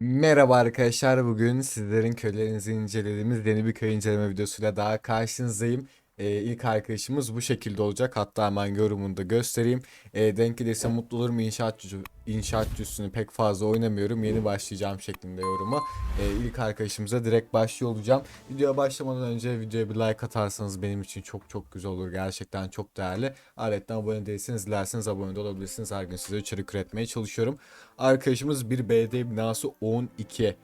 Merhaba arkadaşlar. Bugün sizlerin köylerinizi incelediğimiz yeni bir köy inceleme videosuyla daha karşınızdayım. Ee, ilk arkadaşımız bu şekilde olacak. Hatta hemen yorumunu da göstereyim. Ee, denk gelirse mutlu olurum. İnşaatçı, inşaatçısını pek fazla oynamıyorum. Yeni başlayacağım şeklinde yoruma. Ee, ilk arkadaşımıza direkt başlıyor olacağım. Videoya başlamadan önce videoya bir like atarsanız benim için çok çok güzel olur. Gerçekten çok değerli. Ayrıca abone değilseniz dilerseniz abone de olabilirsiniz. Her gün size içerik üretmeye çalışıyorum. Arkadaşımız bir BD binası 12.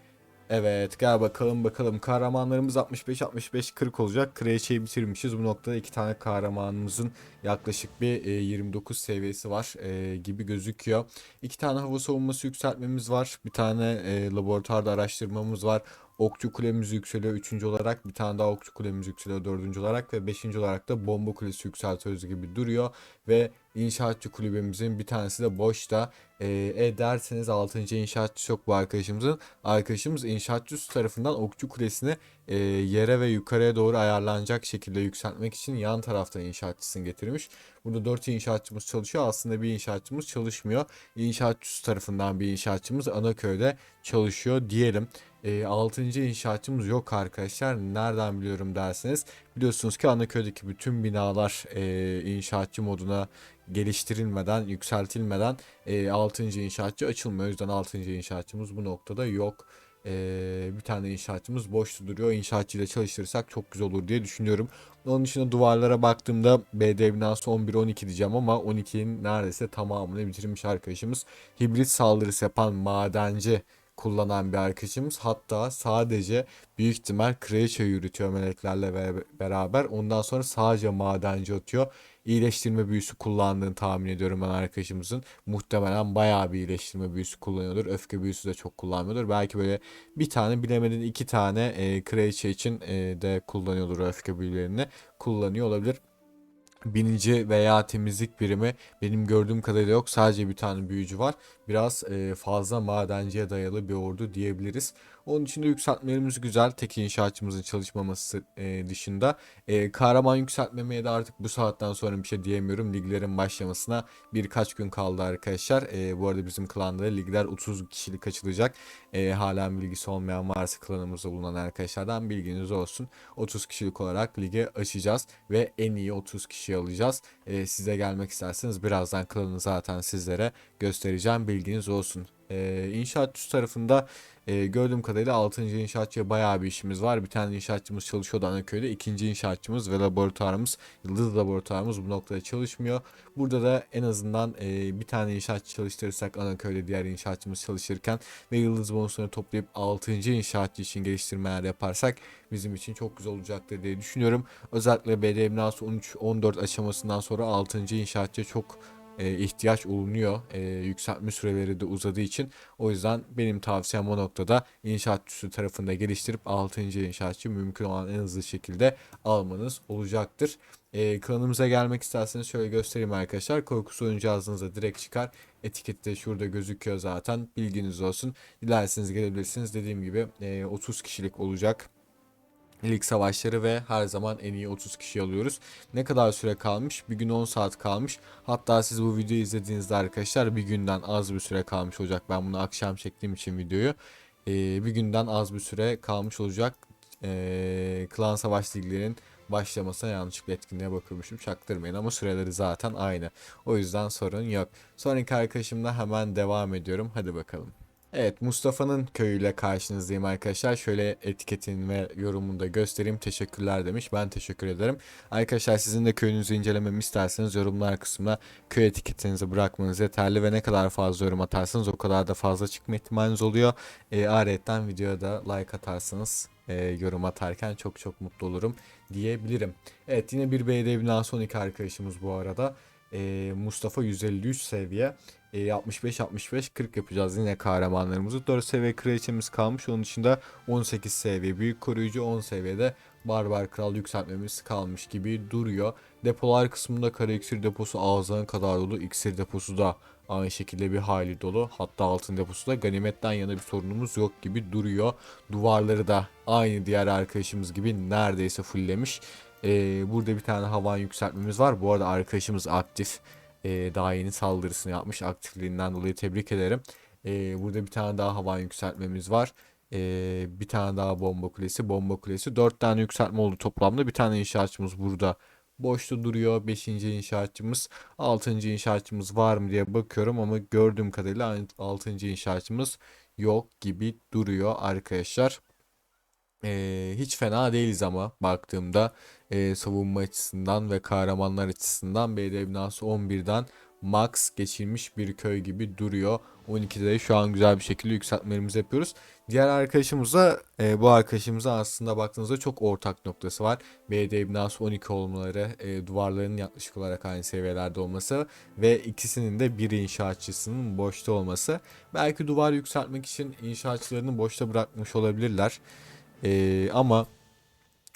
Evet gel bakalım bakalım kahramanlarımız 65 65 40 olacak. Kraliçeyi bitirmişiz. Bu noktada iki tane kahramanımızın yaklaşık bir e, 29 seviyesi var e, gibi gözüküyor. İki tane hava savunması yükseltmemiz var. Bir tane e, laboratuvarda araştırmamız var. Okçu kulemiz yükseliyor 3. olarak. Bir tane daha okçu kulemiz yükseliyor 4. olarak. Ve 5. olarak da bomba kulesi yükseltiyoruz gibi duruyor. Ve inşaatçı kulübemizin bir tanesi de boşta. E, e derseniz 6. inşaatçı yok bu arkadaşımızın. Arkadaşımız inşaatçı tarafından okçu kulesini e, yere ve yukarıya doğru ayarlanacak şekilde yükseltmek için yan taraftan inşaatçısını getirmiş. Burada 4 inşaatçımız çalışıyor. Aslında bir inşaatçımız çalışmıyor. İnşaatçısı tarafından bir inşaatçımız Anaköy'de çalışıyor diyelim. E, 6. inşaatçımız yok arkadaşlar. Nereden biliyorum derseniz. Biliyorsunuz ki Anaköy'deki bütün binalar e, inşaatçı moduna geliştirilmeden, yükseltilmeden e, 6. inşaatçı açılmıyor. O yüzden 6. inşaatçımız bu noktada yok. E, bir tane inşaatçımız boşta duruyor. İnşaatçıyla çalıştırırsak çok güzel olur diye düşünüyorum. Onun dışında duvarlara baktığımda BD binası 11-12 diyeceğim ama 12'nin neredeyse tamamını bitirmiş arkadaşımız. Hibrit saldırısı yapan madenci kullanan bir arkadaşımız. Hatta sadece büyük ihtimal kraliçe yürütüyor meleklerle be- beraber. Ondan sonra sadece madenci atıyor. İyileştirme büyüsü kullandığını tahmin ediyorum ben arkadaşımızın. Muhtemelen bayağı bir iyileştirme büyüsü kullanıyordur. Öfke büyüsü de çok kullanmıyordur. Belki böyle bir tane bilemedin iki tane e, kraliçe için e, de kullanıyordur öfke büyülerini. Kullanıyor olabilir binici veya temizlik birimi benim gördüğüm kadarıyla yok. Sadece bir tane büyücü var. Biraz fazla madenciye dayalı bir ordu diyebiliriz. Onun için de yükseltmelerimiz güzel. Tek inşaatçımızın çalışmaması e, dışında. E, kahraman yükseltmemeye de artık bu saatten sonra bir şey diyemiyorum. Liglerin başlamasına birkaç gün kaldı arkadaşlar. E, bu arada bizim klanda ligler 30 kişilik açılacak. E, halen bilgisi olmayan varsa klanımızda bulunan arkadaşlardan bilginiz olsun. 30 kişilik olarak ligi açacağız ve en iyi 30 kişi alacağız. E, size gelmek isterseniz birazdan klanı zaten sizlere göstereceğim. Bilginiz olsun. E, inşaatçı tarafında e, gördüğüm kadarıyla 6. inşaatçıya bayağı bir işimiz var. Bir tane inşaatçımız çalışıyordu Anaköy'de. ikinci inşaatçımız ve laboratuvarımız, yıldız laboratuvarımız bu noktada çalışmıyor. Burada da en azından e, bir tane inşaatçı çalıştırırsak Anaköy'de diğer inşaatçımız çalışırken ve yıldız bonuslarını toplayıp 6. inşaatçı için geliştirmeler yaparsak bizim için çok güzel olacaktır diye düşünüyorum. Özellikle BD binası 13-14 aşamasından sonra 6. inşaatçıya çok e, ihtiyaç olunuyor. E, yükseltme süreleri de uzadığı için. O yüzden benim tavsiyem o noktada inşaatçısı tarafında geliştirip 6. inşaatçı mümkün olan en hızlı şekilde almanız olacaktır. E, kanalımıza gelmek isterseniz şöyle göstereyim arkadaşlar. Korkusu oyuncu yazdığınızda direkt çıkar. Etikette şurada gözüküyor zaten. Bilginiz olsun. Dilerseniz gelebilirsiniz. Dediğim gibi e, 30 kişilik olacak lig savaşları ve her zaman en iyi 30 kişi alıyoruz. Ne kadar süre kalmış? Bir gün 10 saat kalmış. Hatta siz bu videoyu izlediğinizde arkadaşlar bir günden az bir süre kalmış olacak. Ben bunu akşam çektiğim için videoyu. Ee, bir günden az bir süre kalmış olacak. Ee, klan savaş liglerinin başlamasına yanlışlıkla etkinliğe bakılmışım. Çaktırmayın ama süreleri zaten aynı. O yüzden sorun yok. Sonraki arkadaşımla hemen devam ediyorum. Hadi bakalım. Evet Mustafa'nın köyüyle karşınızdayım arkadaşlar. Şöyle etiketini ve yorumunu da göstereyim. Teşekkürler demiş. Ben teşekkür ederim. Arkadaşlar sizin de köyünüzü incelememi isterseniz yorumlar kısmına köy etiketinizi bırakmanız yeterli ve ne kadar fazla yorum atarsanız o kadar da fazla çıkma ihtimaliniz oluyor. E, ayrıca videoya da like atarsanız e, yorum atarken çok çok mutlu olurum diyebilirim. Evet yine bir BD binası 12 arkadaşımız bu arada. E, Mustafa 153 seviye. 65-65-40 yapacağız yine kahramanlarımızı. 4 seviye kraliçemiz kalmış. Onun dışında 18 seviye büyük koruyucu 10 seviyede barbar kral yükseltmemiz kalmış gibi duruyor. Depolar kısmında kara iksir deposu ağzına kadar dolu. İksir deposu da aynı şekilde bir hayli dolu. Hatta altın deposu da ganimetten yana bir sorunumuz yok gibi duruyor. Duvarları da aynı diğer arkadaşımız gibi neredeyse fulllemiş. Ee, burada bir tane havan yükseltmemiz var. Bu arada arkadaşımız aktif e, daha saldırısını yapmış. Aktifliğinden dolayı tebrik ederim. Ee, burada bir tane daha havan yükseltmemiz var. Ee, bir tane daha bomba kulesi, bomba kulesi. Dört tane yükseltme oldu toplamda. Bir tane inşaatçımız burada boşta duruyor. Beşinci inşaatçımız, altıncı inşaatçımız var mı diye bakıyorum ama gördüğüm kadarıyla altıncı inşaatçımız yok gibi duruyor arkadaşlar. Ee, hiç fena değiliz ama baktığımda e, savunma açısından ve kahramanlar açısından BD binası 11'den max geçilmiş bir köy gibi duruyor. 12'de de şu an güzel bir şekilde yükseltmelerimizi yapıyoruz. Diğer arkadaşımıza e, bu arkadaşımıza aslında baktığınızda çok ortak noktası var. BD binası 12 olmaları, e, duvarların yaklaşık olarak aynı seviyelerde olması ve ikisinin de bir inşaatçısının boşta olması. Belki duvar yükseltmek için inşaatçılarını boşta bırakmış olabilirler. E, ama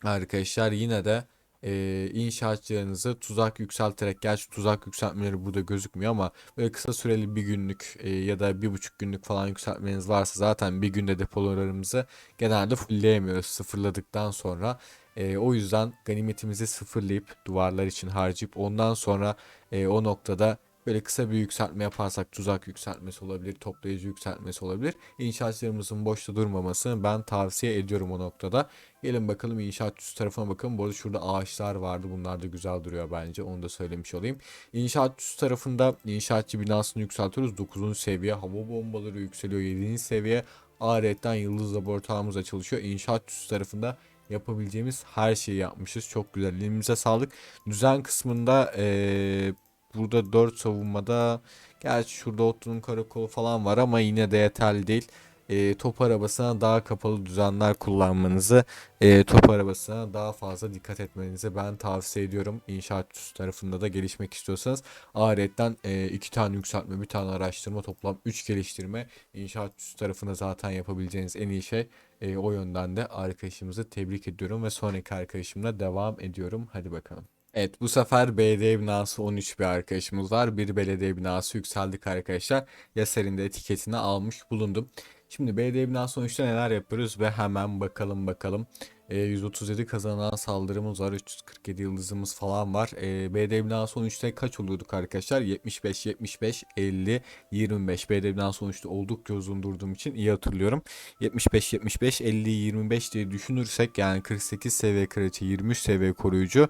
arkadaşlar yine de e, inşaatçılarınızı tuzak yükselterek gerçi tuzak yükseltmeleri burada gözükmüyor ama böyle kısa süreli bir günlük e, ya da bir buçuk günlük falan yükseltmeniz varsa zaten bir günde depolarımızı genelde fullleyemiyoruz sıfırladıktan sonra. E, o yüzden ganimetimizi sıfırlayıp duvarlar için harcayıp ondan sonra e, o noktada Böyle kısa bir yükseltme yaparsak tuzak yükseltmesi olabilir, toplayıcı yükseltmesi olabilir. İnşaatçılarımızın boşta durmamasını ben tavsiye ediyorum o noktada. Gelin bakalım inşaat üst tarafına bakalım. Bu arada şurada ağaçlar vardı. Bunlar da güzel duruyor bence. Onu da söylemiş olayım. İnşaat üst tarafında inşaatçı binasını yükseltiyoruz. 9. seviye. Hava bombaları yükseliyor. 7. seviye. Ahiretten yıldız laboratuvarımız çalışıyor. İnşaat üst tarafında yapabileceğimiz her şeyi yapmışız. Çok güzel. Elimize sağlık. Düzen kısmında ee, burada 4 savunmada gerçi şurada Otto'nun karakolu falan var ama yine de yeterli değil. E, top arabasına daha kapalı düzenler kullanmanızı, e, top arabasına daha fazla dikkat etmenizi ben tavsiye ediyorum. İnşaat tarafında da gelişmek istiyorsanız. Ahiretten e, iki tane yükseltme, bir tane araştırma, toplam 3 geliştirme. İnşaat tarafında zaten yapabileceğiniz en iyi şey. E, o yönden de arkadaşımızı tebrik ediyorum ve sonraki arkadaşımla devam ediyorum. Hadi bakalım. Evet bu sefer belediye binası 13 bir arkadaşımız var. Bir belediye binası yükseldik arkadaşlar. Yaser'in de etiketini almış bulundum. Şimdi belediye binası 13'te neler yapıyoruz ve hemen bakalım bakalım. E, 137 kazanan saldırımız var. 347 yıldızımız falan var. E, belediye binası 13'te kaç oluyorduk arkadaşlar? 75, 75, 50, 25. Belediye binası 13'te oldukça uzun durduğum için iyi hatırlıyorum. 75, 75, 50, 25 diye düşünürsek yani 48 seviye kraliçe, 23 seviye koruyucu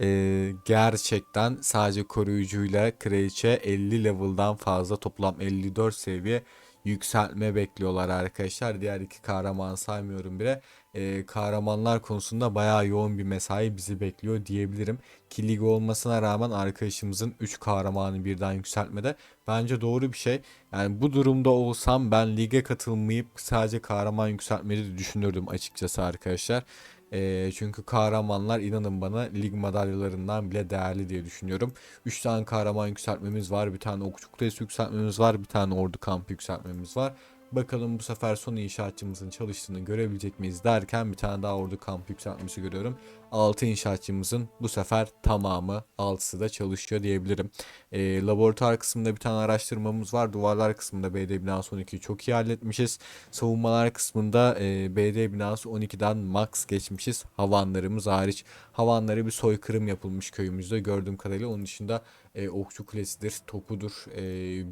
e, gerçekten sadece koruyucuyla kraliçe 50 level'dan fazla toplam 54 seviye yükseltme bekliyorlar arkadaşlar. Diğer iki kahraman saymıyorum bile. E, kahramanlar konusunda bayağı yoğun bir mesai bizi bekliyor diyebilirim. Ki lig olmasına rağmen arkadaşımızın 3 kahramanı birden yükseltmede bence doğru bir şey. Yani bu durumda olsam ben lige katılmayıp sadece kahraman yükseltmeyi düşünürdüm açıkçası arkadaşlar. E, çünkü kahramanlar inanın bana lig madalyalarından bile değerli diye düşünüyorum. 3 tane kahraman yükseltmemiz var. Bir tane okçu kulesi yükseltmemiz var. Bir tane ordu kampı yükseltmemiz var. Bakalım bu sefer son inşaatçımızın çalıştığını görebilecek miyiz derken bir tane daha ordu kampı yükseltmesi görüyorum. 6 inşaatçımızın bu sefer tamamı 6'sı da çalışıyor diyebilirim. E, laboratuvar kısmında bir tane araştırmamız var. Duvarlar kısmında BD binası 12'yi çok iyi halletmişiz. Savunmalar kısmında e, BD binası 12'den max geçmişiz. Havanlarımız hariç. Havanları bir soykırım yapılmış köyümüzde gördüğüm kadarıyla. Onun dışında e, okçu kulesidir, topudur, e,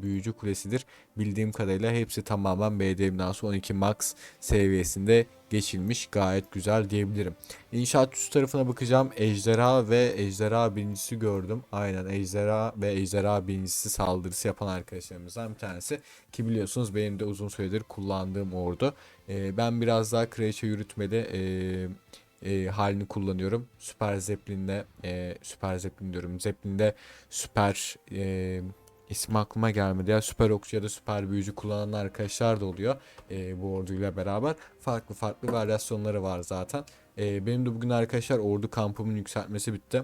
büyücü kulesidir. Bildiğim kadarıyla hepsi tamamen BD binası 12 max seviyesinde geçilmiş. Gayet güzel diyebilirim. İnşaat üst tarafına bakacağım. Ejderha ve ejderha birincisi gördüm. Aynen ejderha ve ejderha birincisi saldırısı yapan arkadaşlarımızdan bir tanesi. Ki biliyorsunuz benim de uzun süredir kullandığım ordu. Ee, ben biraz daha kraliçe yürütmeli e, e, halini kullanıyorum. Süper Zeppelin'de e, Süper Zeppelin diyorum. Zeppelin'de süper e, ismi aklıma gelmedi ya. Süper okçu ya da süper büyücü kullanan arkadaşlar da oluyor e, bu orduyla beraber. Farklı farklı varyasyonları var zaten. E, benim de bugün arkadaşlar ordu kampımın yükseltmesi bitti.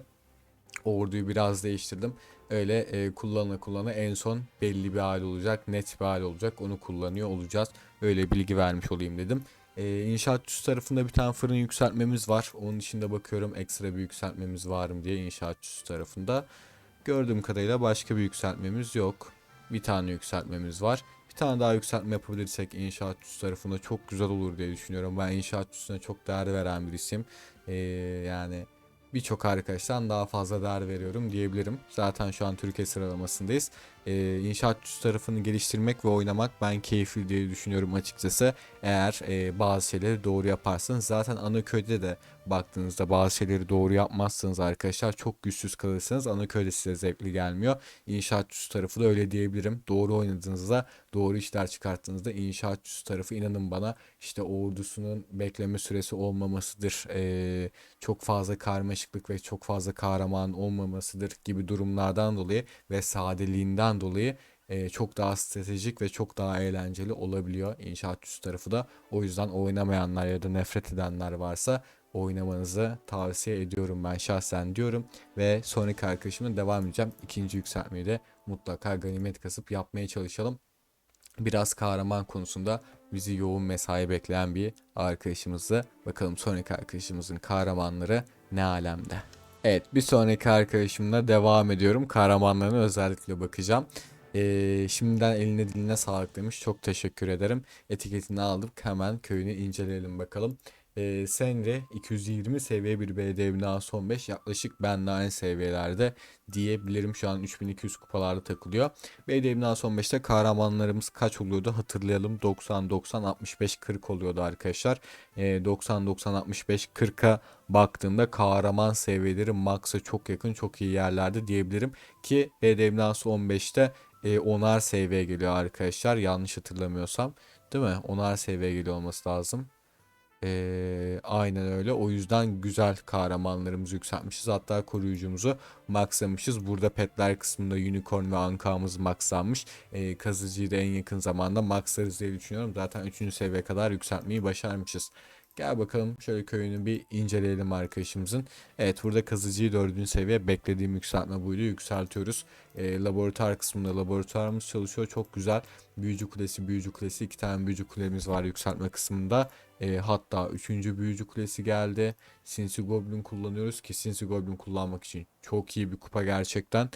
Orduyu biraz değiştirdim. Öyle e, kullana kullana en son belli bir hal olacak net bir hal olacak. Onu kullanıyor olacağız. Öyle bilgi vermiş olayım dedim ee, inşaat üst tarafında bir tane fırın yükseltmemiz var. Onun dışında bakıyorum ekstra bir yükseltmemiz var mı diye inşaat üst tarafında. Gördüğüm kadarıyla başka bir yükseltmemiz yok. Bir tane yükseltmemiz var. Bir tane daha yükseltme yapabilirsek inşaat üst tarafında çok güzel olur diye düşünüyorum. Ben inşaat üstüne çok değer veren birisiyim. Ee, yani birçok arkadaştan daha fazla değer veriyorum diyebilirim. Zaten şu an Türkiye sıralamasındayız. E, inşaatçısı tarafını geliştirmek ve oynamak ben keyifli diye düşünüyorum açıkçası. Eğer e, bazı şeyleri doğru yaparsanız zaten ana köyde de baktığınızda bazı şeyleri doğru yapmazsanız arkadaşlar çok güçsüz kalırsınız. Ana köyde size zevkli gelmiyor. İnşaatçısı tarafı da öyle diyebilirim. Doğru oynadığınızda doğru işler çıkarttığınızda inşaatçısı tarafı inanın bana işte ordusunun bekleme süresi olmamasıdır. e, çok fazla karmaşıklık ve çok fazla kahraman olmamasıdır gibi durumlardan dolayı ve sadeliğinden dolayı e, çok daha stratejik ve çok daha eğlenceli olabiliyor inşaatçısı tarafı da. O yüzden oynamayanlar ya da nefret edenler varsa oynamanızı tavsiye ediyorum ben şahsen diyorum. Ve sonraki arkadaşımla devam edeceğim. İkinci yükseltmeyi de mutlaka ganimet kasıp yapmaya çalışalım. Biraz kahraman konusunda bizi yoğun mesai bekleyen bir arkadaşımızı bakalım sonraki arkadaşımızın kahramanları ne alemde. Evet bir sonraki arkadaşımla devam ediyorum. Kahramanlarına özellikle bakacağım. Ee, şimdiden eline diline sağlık demiş. Çok teşekkür ederim. Etiketini aldık. Hemen köyünü inceleyelim bakalım. Ee, Senre 220 seviye bir belediye binası 15 yaklaşık benle aynı seviyelerde diyebilirim. Şu an 3200 kupalarda takılıyor. Belediye binası 15'te kahramanlarımız kaç oluyordu hatırlayalım. 90 90 65 40 oluyordu arkadaşlar. Ee, 90 90 65 40'a baktığımda kahraman seviyeleri maksa çok yakın çok iyi yerlerde diyebilirim ki belediye binası 15'te e, onar seviye geliyor arkadaşlar yanlış hatırlamıyorsam değil mi? Onar seviye geliyor olması lazım. Ee, aynen öyle. O yüzden güzel kahramanlarımızı yükseltmişiz. Hatta koruyucumuzu maxlamışız. Burada petler kısmında unicorn ve ankamız maxlanmış. Ee, kazıcıyı da en yakın zamanda maxlarız diye düşünüyorum. Zaten 3. seviye kadar yükseltmeyi başarmışız. Gel bakalım şöyle köyünü bir inceleyelim arkadaşımızın. Evet burada kazıcıyı 4. seviye beklediğim yükseltme buydu. Yükseltiyoruz. Ee, laboratuvar kısmında laboratuvarımız çalışıyor. Çok güzel. Büyücü kulesi, büyücü kulesi. iki tane büyücü kulemiz var yükseltme kısmında. E, hatta 3. büyücü kulesi geldi. Sinsi Goblin kullanıyoruz ki Sinsi Goblin kullanmak için çok iyi bir kupa gerçekten.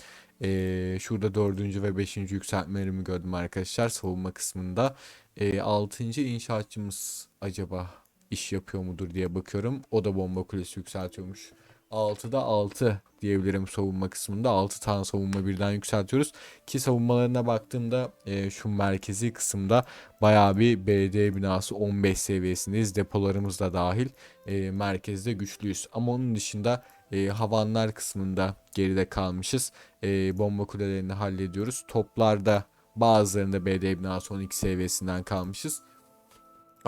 E, şurada 4. ve 5. yükseltmelerimi gördüm arkadaşlar savunma kısmında. E, 6. inşaatçımız acaba iş yapıyor mudur diye bakıyorum. O da bomba kulesi yükseltiyormuş. 6'da 6 diyebilirim savunma kısmında. 6 tane savunma birden yükseltiyoruz. Ki savunmalarına baktığımda e, şu merkezi kısımda bayağı bir belediye binası 15 seviyesindeyiz. Depolarımız da dahil e, merkezde güçlüyüz. Ama onun dışında e, havanlar kısmında geride kalmışız. E, bomba kulelerini hallediyoruz. Toplarda bazılarında belediye binası 12 seviyesinden kalmışız.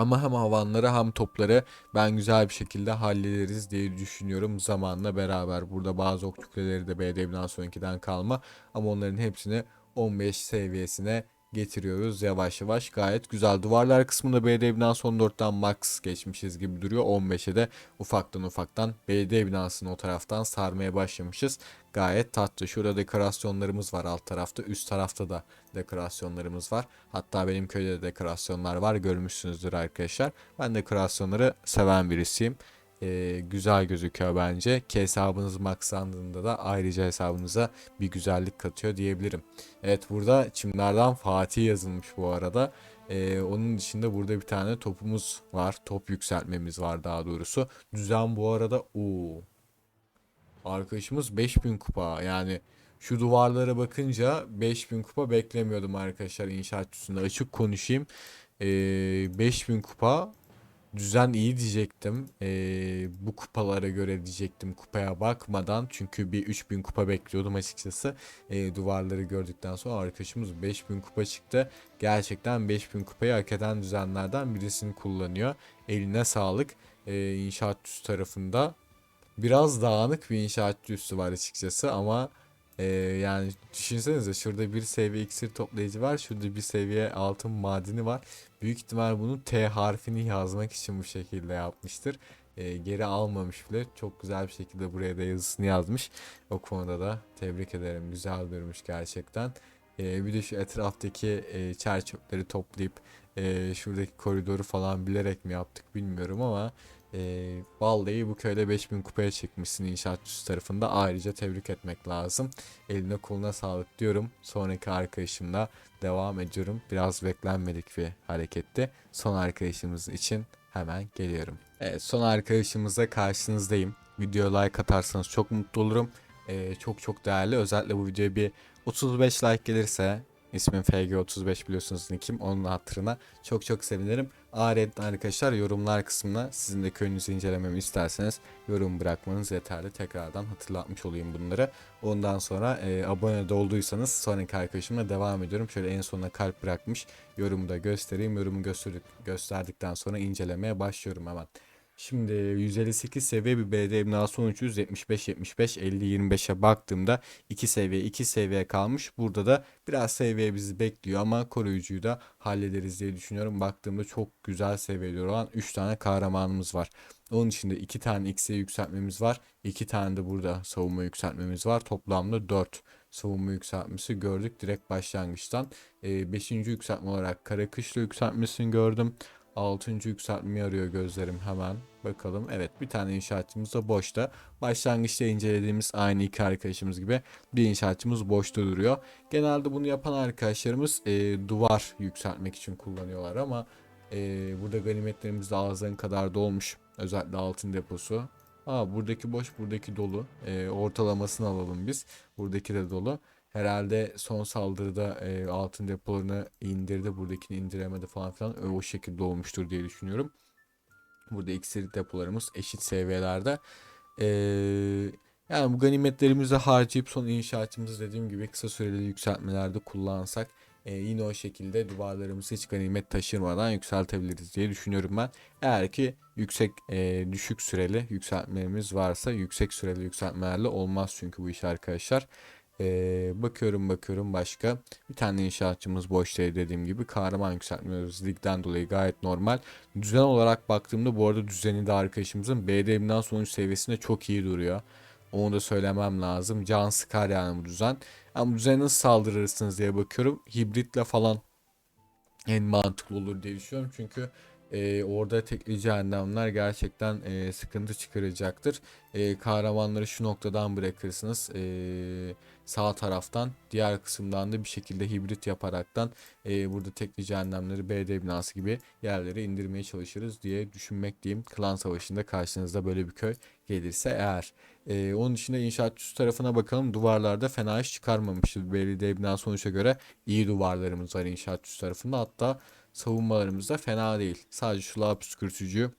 Ama hem havanları hem topları ben güzel bir şekilde hallederiz diye düşünüyorum zamanla beraber. Burada bazı kuleleri de BD binası 12'den kalma ama onların hepsini 15 seviyesine getiriyoruz yavaş yavaş. Gayet güzel. Duvarlar kısmında BD binası 14'ten max geçmişiz gibi duruyor. 15'e de ufaktan ufaktan BD binasını o taraftan sarmaya başlamışız. Gayet tatlı. Şurada dekorasyonlarımız var alt tarafta. Üst tarafta da dekorasyonlarımız var. Hatta benim köyde de dekorasyonlar var. Görmüşsünüzdür arkadaşlar. Ben dekorasyonları seven birisiyim. Ee, güzel gözüküyor bence. Ki hesabınız maxlandığında da ayrıca hesabınıza bir güzellik katıyor diyebilirim. Evet burada çimlerden Fatih yazılmış bu arada. Ee, onun dışında burada bir tane topumuz var. Top yükseltmemiz var daha doğrusu. Düzen bu arada o Arkadaşımız 5000 kupa. Yani şu duvarlara bakınca 5000 kupa beklemiyordum arkadaşlar inşaatçısında. Açık konuşayım. Ee, 5000 kupa düzen iyi diyecektim. Ee, bu kupalara göre diyecektim kupaya bakmadan. Çünkü bir 3000 kupa bekliyordum açıkçası. Ee, duvarları gördükten sonra arkadaşımız 5000 kupa çıktı. Gerçekten 5000 kupayı hak eden düzenlerden birisini kullanıyor. Eline sağlık. Ee, inşaat tarafında biraz dağınık bir inşaatçı üssü var açıkçası ama e, yani düşünsenize şurada bir seviye iksir toplayıcı var. Şurada bir seviye altın madeni var. Büyük ihtimal bunu T harfini yazmak için bu şekilde yapmıştır. E, geri almamış bile. Çok güzel bir şekilde buraya da yazısını yazmış. O konuda da tebrik ederim. Güzel durmuş gerçekten. E, bir de şu etraftaki e, çer çöpleri toplayıp e, şuradaki koridoru falan bilerek mi yaptık bilmiyorum ama e, vallahi bu köyde 5000 kupaya çıkmışsın inşaatçısı tarafında. Ayrıca tebrik etmek lazım. Eline koluna sağlık diyorum. Sonraki arkadaşımla devam ediyorum. Biraz beklenmedik bir hareketti. Son arkadaşımız için hemen geliyorum. Evet son arkadaşımızla karşınızdayım. Video like atarsanız çok mutlu olurum. e, çok çok değerli. Özellikle bu videoya bir 35 like gelirse ismim FG35 biliyorsunuz nickim onun hatırına çok çok sevinirim. Ayrıca arkadaşlar yorumlar kısmına sizin de köyünüzü incelememi isterseniz yorum bırakmanız yeterli. Tekrardan hatırlatmış olayım bunları. Ondan sonra e, abone de olduysanız sonraki arkadaşımla devam ediyorum. Şöyle en sonuna kalp bırakmış yorumu da göstereyim. Yorumu gösterdik, gösterdikten sonra incelemeye başlıyorum hemen. Şimdi 158 seviye bir BD binası 1300 75 75 50 25'e baktığımda 2 seviye 2 seviye kalmış. Burada da biraz seviye bizi bekliyor ama koruyucuyu da hallederiz diye düşünüyorum. Baktığımda çok güzel seviyede olan 3 tane kahramanımız var. Onun içinde 2 tane X'e yükseltmemiz var. 2 tane de burada savunma yükseltmemiz var. Toplamda 4 savunma yükseltmesi gördük direkt başlangıçtan. 5. yükseltme olarak kara kışla yükseltmesini gördüm. 6. yükseltmeyi arıyor gözlerim hemen. Bakalım. Evet bir tane inşaatçımız da boşta. Başlangıçta incelediğimiz aynı iki arkadaşımız gibi bir inşaatçımız boşta duruyor. Genelde bunu yapan arkadaşlarımız e, duvar yükseltmek için kullanıyorlar ama e, burada ganimetlerimiz de ağızların kadar dolmuş. Özellikle altın deposu. Aa buradaki boş buradaki dolu. E, ortalamasını alalım biz. Buradaki de dolu. Herhalde son saldırıda e, altın depolarını indirdi. Buradakini indiremedi falan filan. O şekilde olmuştur diye düşünüyorum. Burada iksir depolarımız eşit seviyelerde. E, yani bu ganimetlerimizi harcayıp son inşaatımızı dediğim gibi kısa süreli yükseltmelerde kullansak e, yine o şekilde duvarlarımızı hiç ganimet taşırmadan yükseltebiliriz diye düşünüyorum ben. Eğer ki yüksek e, düşük süreli yükseltmelerimiz varsa yüksek süreli yükseltmelerle olmaz çünkü bu iş arkadaşlar. Ee, bakıyorum bakıyorum başka. Bir tane inşaatçımız boştaydı dediğim gibi. Kahraman yükseltmiyoruz. Ligden dolayı gayet normal. Düzen olarak baktığımda bu arada düzeni de arkadaşımızın BDM'den sonuç seviyesinde çok iyi duruyor. Onu da söylemem lazım. Can sıkar yani bu düzen. Ama düzene nasıl saldırırsınız diye bakıyorum. Hibritle falan en mantıklı olur diye düşünüyorum. Çünkü e, orada tekli cehennemler gerçekten e, sıkıntı çıkaracaktır. E, kahramanları şu noktadan bırakırsınız. E, sağ taraftan diğer kısımdan da bir şekilde hibrit yaparaktan e, burada tekli cehennemleri BD binası gibi yerlere indirmeye çalışırız diye düşünmekteyim. Klan Savaşı'nda karşınızda böyle bir köy gelirse eğer. E, onun dışında inşaatçısı tarafına bakalım. Duvarlarda fena iş çıkarmamıştı. Belediye binası sonuçta göre iyi duvarlarımız var inşaatçısı tarafında. Hatta savunmalarımız da fena değil. Sadece şu lağ püskürtücüyü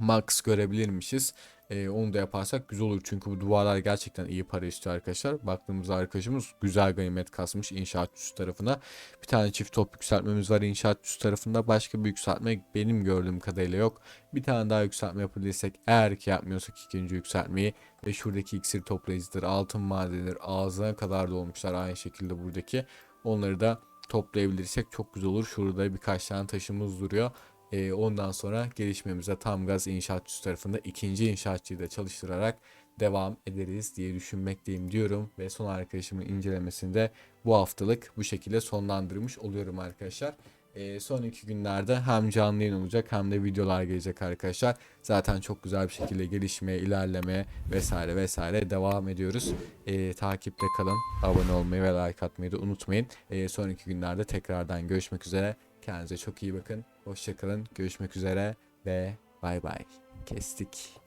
max görebilirmişiz. Ee, onu da yaparsak güzel olur. Çünkü bu duvarlar gerçekten iyi para istiyor arkadaşlar. Baktığımızda arkadaşımız güzel ganimet kasmış inşaat üstü tarafına. Bir tane çift top yükseltmemiz var inşaat üstü tarafında. Başka bir yükseltme benim gördüğüm kadarıyla yok. Bir tane daha yükseltme yapabilirsek eğer ki yapmıyorsak ikinci yükseltmeyi ve şuradaki iksir toplayıcıdır, altın madendir, ağzına kadar dolmuşlar aynı şekilde buradaki. Onları da toplayabilirsek çok güzel olur. Şurada birkaç tane taşımız duruyor. E, ondan sonra gelişmemize tam gaz inşaatçı tarafında ikinci inşaatçıyı da çalıştırarak devam ederiz diye düşünmekteyim diyorum. Ve son arkadaşımın incelemesinde bu haftalık bu şekilde sonlandırmış oluyorum arkadaşlar. E, son iki günlerde hem canlı yayın olacak hem de videolar gelecek arkadaşlar. Zaten çok güzel bir şekilde gelişmeye, ilerlemeye vesaire vesaire devam ediyoruz. E, takipte kalın, abone olmayı ve like atmayı da unutmayın. E, sonraki günlerde tekrardan görüşmek üzere. Kendinize çok iyi bakın. Hoşçakalın. Görüşmek üzere ve bay bay. Kestik.